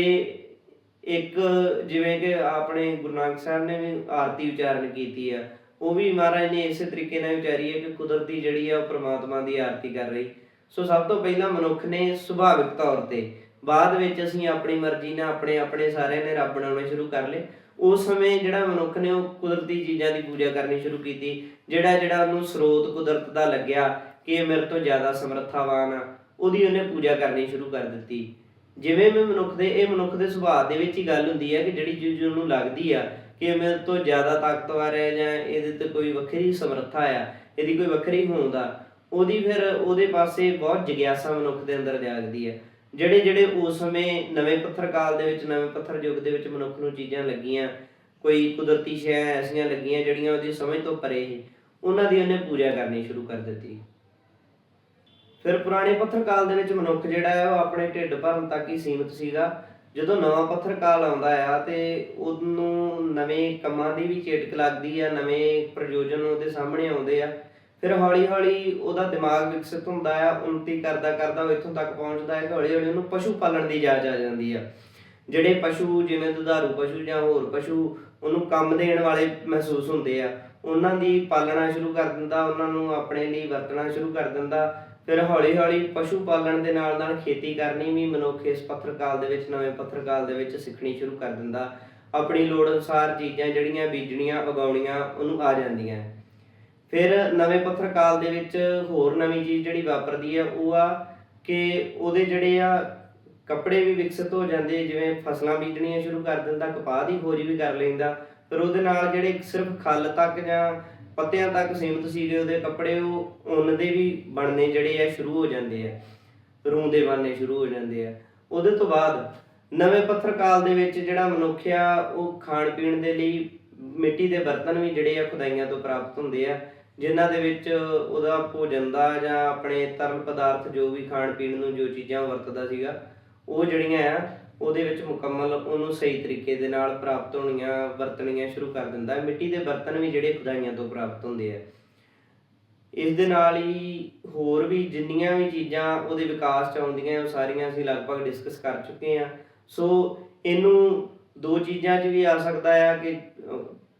ਇੱਕ ਜਿਵੇਂ ਕਿ ਆਪਣੇ ਗੁਰੂ ਨਾਨਕ ਸਾਹਿਬ ਨੇ ਵੀ ਆਰਤੀ ਉਚਾਰਨ ਕੀਤੀ ਆ, ਉਹ ਵੀ ਮਹਾਰਾਜ ਨੇ ਇਸੇ ਤਰੀਕੇ ਨਾਲ ਉਚਾਰੀ ਹੈ ਕਿ ਕੁਦਰਤੀ ਜਿਹੜੀ ਆ ਉਹ ਪ੍ਰਮਾਤਮਾ ਦੀ ਆਰਤੀ ਕਰ ਰਹੀ। ਸੋ ਸਭ ਤੋਂ ਪਹਿਲਾਂ ਮਨੁੱਖ ਨੇ ਸੁਭਾਵਿਕ ਤੌਰ ਤੇ ਬਾਅਦ ਵਿੱਚ ਅਸੀਂ ਆਪਣੀ ਮਰਜ਼ੀ ਨਾਲ ਆਪਣੇ ਆਪਣੇ ਸਾਰਿਆਂ ਨੇ ਰੱਬ ਬਣਾਉਣੇ ਸ਼ੁਰੂ ਕਰ ਲਏ। ਉਸ ਸਮੇਂ ਜਿਹੜਾ ਮਨੁੱਖ ਨੇ ਉਹ ਕੁਦਰਤੀ ਚੀਜ਼ਾਂ ਦੀ ਪੂਜਾ ਕਰਨੀ ਸ਼ੁਰੂ ਕੀਤੀ, ਜਿਹੜਾ ਜਿਹੜਾ ਉਹਨੂੰ ਸਰੋਤ ਕੁਦਰਤ ਦਾ ਲੱਗਿਆ ਕਿ ਇਹ ਮੇਰੇ ਤੋਂ ਜ਼ਿਆਦਾ ਸਮਰੱਥਾਵਾਨ ਆ। ਉਹਦੀ ਉਹਨੇ ਪੂਜਾ ਕਰਨੀ ਸ਼ੁਰੂ ਕਰ ਦਿੱਤੀ। ਜਿਵੇਂ ਵੀ ਮਨੁੱਖ ਦੇ, ਇਹ ਮਨੁੱਖ ਦੇ ਸੁਭਾਅ ਦੇ ਵਿੱਚ ਹੀ ਗੱਲ ਹੁੰਦੀ ਹੈ ਕਿ ਜਿਹੜੀ ਚੀਜ਼ ਉਹਨੂੰ ਲੱਗਦੀ ਆ, ਕਿ ਮੇਰੇ ਤੋਂ ਜ਼ਿਆਦਾ ਤਾਕਤਵਰ ਹੈ ਜਾਂ ਇਹਦੇ ਤੇ ਕੋਈ ਵੱਖਰੀ ਸਮਰੱਥਾ ਆ, ਇਹਦੀ ਕੋਈ ਵੱਖਰੀ ਹੋਂਦ ਆ, ਉਹਦੀ ਫਿਰ ਉਹਦੇ ਪਾਸੇ ਬਹੁਤ ਜਿਗਿਆਸਾ ਮਨੁੱਖ ਦੇ ਅੰਦਰ ਜਾਗਦੀ ਹੈ। ਜਿਹੜੇ ਜਿਹੜੇ ਉਸ ਸਮੇਂ ਨਵੇਂ ਪੱਥਰ ਕਾਲ ਦੇ ਵਿੱਚ, ਨਵੇਂ ਪੱਥਰ ਯੁੱਗ ਦੇ ਵਿੱਚ ਮਨੁੱਖ ਨੂੰ ਚੀਜ਼ਾਂ ਲੱਗੀਆਂ, ਕੋਈ ਕੁਦਰਤੀ ਸ਼ੈਆਂ ਐਸੀਆਂ ਲੱਗੀਆਂ ਜਿਹੜੀਆਂ ਉਹਦੀ ਸਮਝ ਤੋਂ ਪਰੇ ਸੀ, ਉਹਨਾਂ ਦੀ ਉਹਨੇ ਪੂਜਾ ਕਰਨੀ ਸ਼ੁਰੂ ਕਰ ਦਿੱਤੀ। ਫਿਰ ਪੁਰਾਣੇ ਪੱਥਰ ਕਾਲ ਦੇ ਵਿੱਚ ਮਨੁੱਖ ਜਿਹੜਾ ਹੈ ਉਹ ਆਪਣੇ ਢਿੱਡ ਭਰਨ ਤੱਕ ਹੀ ਸੀਮਿਤ ਸੀਗਾ। ਜਦੋਂ ਨਵਾਂ ਪੱਥਰ ਕਾਲ ਆਉਂਦਾ ਆ ਤੇ ਉਹਨੂੰ ਨਵੇਂ ਕੰਮਾਂ ਦੀ ਵੀ ਚੇਟਕ ਲੱਗਦੀ ਆ, ਨਵੇਂ ਪ੍ਰਯੋਜਨ ਉਹਦੇ ਸਾਹਮਣੇ ਆਉਂਦੇ ਆ। ਫਿਰ ਹੌਲੀ ਹੌਲੀ ਉਹਦਾ ਦਿਮਾਗ ਵਿਕਸਿਤ ਹੁੰਦਾ ਆ ਉન્નਤੀ ਕਰਦਾ ਕਰਦਾ ਉਹ ਇੱਥੋਂ ਤੱਕ ਪਹੁੰਚਦਾ ਹੈ ਕਿ ਹੌਲੀ ਹੌਲੀ ਉਹਨੂੰ ਪਸ਼ੂ ਪਾਲਣ ਦੀ ਜਾਚ ਆ ਜਾਂਦੀ ਆ। ਜਿਹੜੇ ਪਸ਼ੂ, ਜਿਵੇਂ ਦੁਧਾਰੂ ਪਸ਼ੂ ਜਾਂ ਹੋਰ ਪਸ਼ੂ, ਉਹਨੂੰ ਕੰਮ ਦੇਣ ਵਾਲੇ ਮਹਿਸੂਸ ਹੁੰਦੇ ਆ। ਉਹਨਾਂ ਦੀ ਪਾਲਣਾ ਸ਼ੁਰੂ ਕਰ ਦਿੰਦਾ, ਉਹਨਾਂ ਨੂੰ ਆਪਣੇ ਲਈ ਵਰਤਣਾ ਸ਼ੁਰੂ ਕਰ ਦਿੰਦਾ। ਫਿਰ ਹੌਲੀ ਹੌਲੀ ਪਸ਼ੂ ਪਾਲਣ ਦੇ ਨਾਲ ਨਾਲ ਖੇਤੀ ਕਰਨੀ ਵੀ ਮਨੁੱਖ ਇਸ ਪੱਥਰ ਦੇ ਵਿੱਚ, ਨਵੇਂ ਪੱਥਰ ਦੇ ਵਿੱਚ ਸਿੱਖਣੀ ਸ਼ੁਰੂ ਕਰ ਦਿੰਦਾ। ਆਪਣੀ ਲੋੜ ਅਨੁਸਾਰ ਚੀਜ਼ਾਂ ਜਿਹੜੀਆਂ ਬੀਜਣੀਆਂ, ਉਗਾਉਣੀਆਂ, ਉਹਨੂੰ ਆ ਜਾਂਦੀਆਂ। ਫਿਰ ਨਵੇਂ ਪੱਥਰ ਕਾਲ ਦੇ ਵਿੱਚ ਹੋਰ ਨਵੀਂ ਚੀਜ਼ ਜਿਹੜੀ ਵਾਪਰਦੀ ਹੈ, ਉਹ ਆ ਕਿ ਉਹਦੇ ਜਿਹੜੇ ਆ ਕੱਪੜੇ ਵੀ ਵਿਕਸਿਤ ਹੋ ਜਾਂਦੇ, ਜਿਵੇਂ ਫਸਲਾਂ ਬੀਜਣੀਆਂ ਸ਼ੁਰੂ ਕਰ ਦਿੰਦਾ, ਕਪਾਹ ਦੀ ਖੋਜ ਵੀ ਕਰ ਲੈਂਦਾ। ਫਿਰ ਉਹਦੇ ਨਾਲ ਜਿਹੜੇ ਸਿਰਫ ਖੱਲ ਤੱਕ ਜਾਂ ਪੱਤਿਆਂ ਤੱਕ ਸੀਮਿਤ ਸੀਗੇ ਉਹਦੇ ਕੱਪੜੇ ਉਹ ਉੱਨ ਦੇ ਵੀ ਬਣਨੇ ਜਿਹੜੇ ਆ ਸ਼ੁਰੂ ਹੋ ਜਾਂਦੇ ਆ। ਰੂੰ ਦੇ ਬਣਨੇ ਸ਼ੁਰੂ ਹੋ ਜਾਂਦੇ ਆ। ਉਹਦੇ ਤੋਂ ਬਾਅਦ ਨਵੇਂ ਪੱਥਰ ਕਾਲ ਦੇ ਵਿੱਚ ਜਿਹੜਾ ਮਨੁੱਖ ਆ, ਉਹ ਖਾਣ ਪੀਣ ਦੇ ਲਈ ਮਿੱਟੀ ਦੇ ਬਰਤਨ ਵੀ ਜਿਹੜੇ ਆ, ਖੁਦਾਈਆਂ ਤੋਂ ਪ੍ਰਾਪਤ ਹੁੰਦੇ ਆ, ਜਿਨ੍ਹਾਂ ਦੇ ਵਿੱਚ ਉਹਦਾ ਭੋਜਨ ਦਾ ਜਾਂ ਆਪਣੇ ਤਰਲ ਪਦਾਰਥ ਜੋ ਵੀ ਖਾਣ ਪੀਣ ਨੂੰ ਜੋ ਚੀਜ਼ਾਂ ਵਰਤਦਾ ਸੀਗਾ, ਉਹ ਜਿਹੜੀਆਂ ਆ ਉਹਦੇ ਵਿੱਚ ਮੁਕੰਮਲ ਉਹਨੂੰ ਸਹੀ ਤਰੀਕੇ ਦੇ ਨਾਲ ਪ੍ਰਾਪਤ ਹੋਣੀਆਂ, ਵਰਤਣੀਆਂ ਸ਼ੁਰੂ ਕਰ ਦਿੰਦਾ ਹੈ। ਮਿੱਟੀ ਦੇ ਬਰਤਨ ਵੀ ਜਿਹੜੇ ਖੁਦਾਈਆਂ ਤੋਂ ਪ੍ਰਾਪਤ ਹੁੰਦੇ ਆ। ਇਸ ਦੇ ਨਾਲ ਹੀ ਹੋਰ ਵੀ ਜਿੰਨੀਆਂ ਵੀ ਚੀਜ਼ਾਂ ਉਹਦੇ ਵਿਕਾਸ ਚ ਆਉਂਦੀਆਂ ਉਹ ਸਾਰੀਆਂ ਅਸੀਂ ਲਗਭਗ ਡਿਸਕਸ ਕਰ ਚੁੱਕੇ ਹਾਂ। ਸੋ ਇਹਨੂੰ ਦੋ ਚੀਜ਼ਾਂ 'ਚ ਵੀ ਆ ਸਕਦਾ ਆ ਕਿ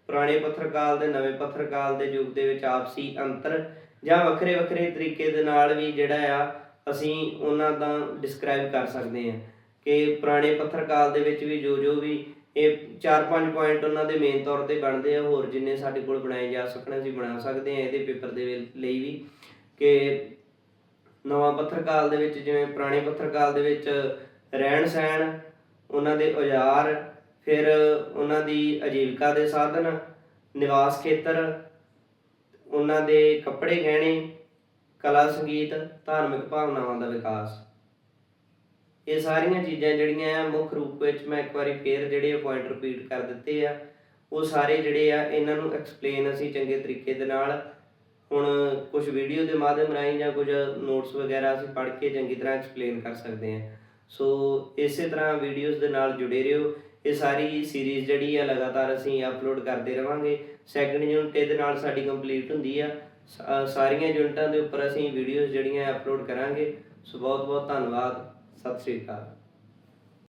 ਪੁਰਾਣੇ ਪੱਥਰਕਾਲ ਦੇ, ਨਵੇਂ ਪੱਥਰਕਾਲ ਦੇ ਯੁੱਗ ਦੇ ਵਿੱਚ ਆਪਸੀ ਅੰਤਰ ਜਾਂ ਵੱਖਰੇ ਵੱਖਰੇ ਤਰੀਕੇ ਦੇ ਨਾਲ ਵੀ ਜਿਹੜਾ ਆ, ਅਸੀਂ ਉਹਨਾਂ ਦਾ ਡਿਸਕ੍ਰਾਈਬ ਕਰ ਸਕਦੇ ਹਾਂ। ਕਿ ਪੁਰਾਣੇ ਪੱਥਰ ਕਾਲ ਦੇ ਵਿੱਚ ਵੀ ਜੋ ਜੋ ਵੀ ਇਹ ਚਾਰ ਪੰਜ ਪੁਆਇੰਟ ਉਹਨਾਂ ਦੇ ਮੇਨ ਤੌਰ ਤੇ ਬਣਦੇ ਆ, ਹੋਰ ਜਿੰਨੇ ਸਾਡੇ ਕੋਲ ਬਣਾਏ ਜਾ ਸਕਣ ਅਸੀਂ ਬਣਾ ਸਕਦੇ ਹਾਂ ਇਹਦੇ ਪੇਪਰ ਦੇ ਲਈ ਵੀ ਕਿ ਨਵਾਂ ਪੱਥਰ ਕਾਲ ਦੇ ਵਿੱਚ ਜਿਵੇਂ ਪੁਰਾਣੇ ਪੱਥਰ ਕਾਲ ਦੇ ਵਿੱਚ ਰਹਿਣ ਸਹਿਣ, ਉਹਨਾਂ ਦੇ ਔਜ਼ਾਰ, ਫਿਰ ਉਹਨਾਂ ਦੀ ਆਜੀਵਿਕਾ ਦੇ ਸਾਧਨ, ਨਿਵਾਸ ਖੇਤਰ, ਉਹਨਾਂ ਦੇ ਕੱਪੜੇ ਗਹਿਣੇ, ਕਲਾ ਸੰਗੀਤ, ਧਾਰਮਿਕ ਭਾਵਨਾਵਾਂ ਦਾ ਵਿਕਾਸ। ਇਹ ਸਾਰੀਆਂ ਚੀਜ਼ਾਂ ਜਿਹੜੀਆਂ ਆ, ਮੁੱਖ ਰੂਪ ਵਿੱਚ ਮੈਂ ਇੱਕ ਵਾਰੀ ਫੇਰ ਜਿਹੜੇ ਪੁਆਇੰਟ ਰਿਪੀਟ ਕਰ ਦਿੱਤੇ ਆ, ਉਹ ਸਾਰੇ ਜਿਹੜੇ ਆ, ਇਹਨਾਂ ਨੂੰ ਐਕਸਪਲੇਨ ਅਸੀਂ ਚੰਗੇ ਤਰੀਕੇ ਦੇ ਨਾਲ। ਹੁਣ ਕੁਝ ਵੀਡੀਓ ਦੇ ਮਾਧਿਅਮ ਰਾਹੀਂ ਜਾਂ ਕੁਝ ਨੋਟਸ ਵਗੈਰਾ ਅਸੀਂ ਪੜ੍ਹ ਕੇ ਚੰਗੀ ਤਰ੍ਹਾਂ ਐਕਸਪਲੇਨ ਕਰ ਸਕਦੇ ਹਾਂ। ਸੋ ਇਸੇ ਤਰ੍ਹਾਂ ਵੀਡੀਓਜ਼ ਦੇ ਨਾਲ ਜੁੜੇ ਰਹੋ। ਇਹ ਸਾਰੀ ਸੀਰੀਜ਼ ਜਿਹੜੀ ਆ, ਲਗਾਤਾਰ ਅਸੀਂ ਅਪਲੋਡ ਕਰਦੇ ਰਵਾਂਗੇ। ਸੈਕੰਡ ਯੂਨਿਟ ਇਹਦੇ ਨਾਲ ਸਾਡੀ ਕੰਪਲੀਟ ਹੁੰਦੀ ਆ। ਸਾਰੀਆਂ ਯੂਨਿਟਾਂ ਦੇ ਉੱਪਰ ਅਸੀਂ ਵੀਡੀਓਜ਼ ਜਿਹੜੀਆਂ ਅਪਲੋਡ ਕਰਾਂਗੇ। ਸੋ ਬਹੁਤ ਬਹੁਤ ਧੰਨਵਾਦ। ਸਤਿ ਸ੍ਰੀ ਅਕਾਲ।